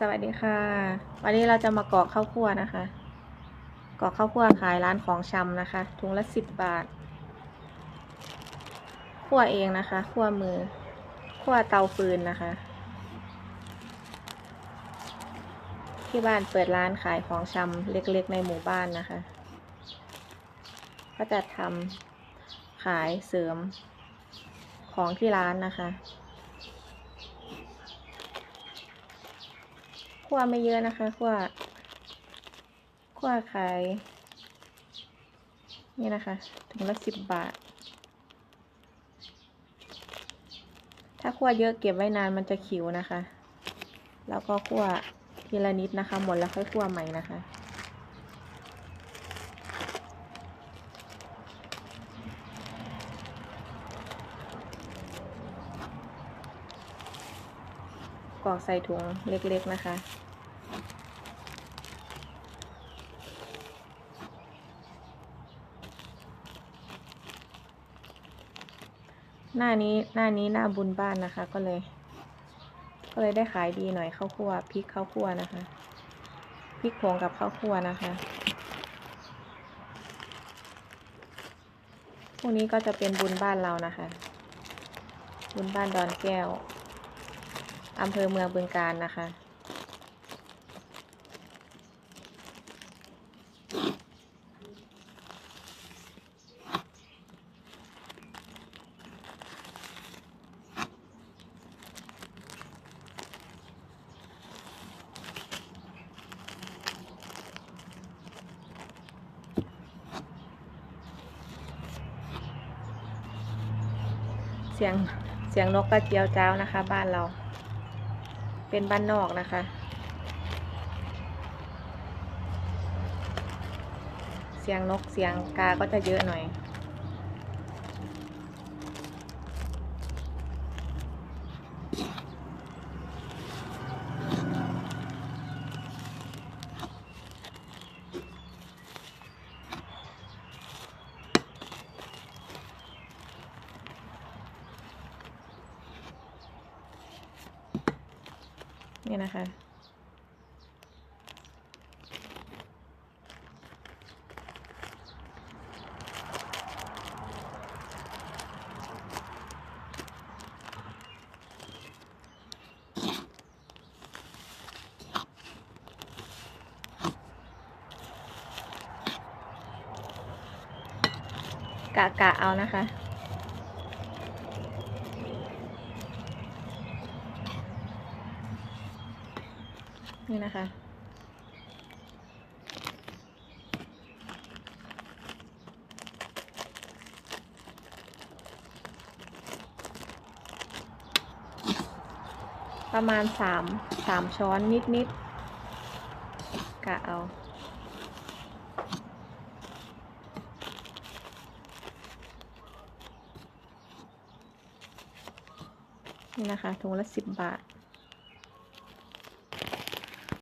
สวัสดีค่ะ วันนี้เราจะมากรอกข้าวคั่วนะคะกรอกข้าวคั่วขายร้านของชำนะคะ ถุงละสิบบาทคั่วเองนะคะคั่วมือคั่วเตาฟืนนะคะ ที่บ้านเปิดร้านขายของชำเล็กๆ ในหมู่บ้านนะคะ ก็จะทำขายเสริมของที่ร้านนะคะ คั่วไม่เยอะนะคะคั่วคั่วขาย นี่นะคะถุงละสิบบาท ถ้าคั่วเยอะเก็บไว้นานมันจะขิวนะคะ แล้วก็คั่วทีละนิดนะคะ หมดแล้วค่อยคั่วใหม่นะคะกรอกใส่ถุงเล็กๆนะคะ หน้านี้หน้านี้หน้าบุญบ้านนะคะ ก็เลย ก็เลยได้ขายดีหน่อยข้าวคั่วพริกข้าวคั่วนะคะพริกผงกับข้าวคั่วนะคะพวกนี้ก็จะเป็นบุญบ้านเรานะคะ บุญบ้านดอนแก้วอำเภอเมืองบึงการนะคะ เสียงเสียงนกกระเจียวจ้าวนะคะ บ้านเรา เป็นบ้านนอกนะคะ เสียงนกเสียงกาก็จะเยอะหน่อย นี่นะคะ กะกะเอานะคะ นี่นะคะ ประมาณสามสามช้อนนิดนิดๆกะเอานี่นะคะถุงละสิบบาท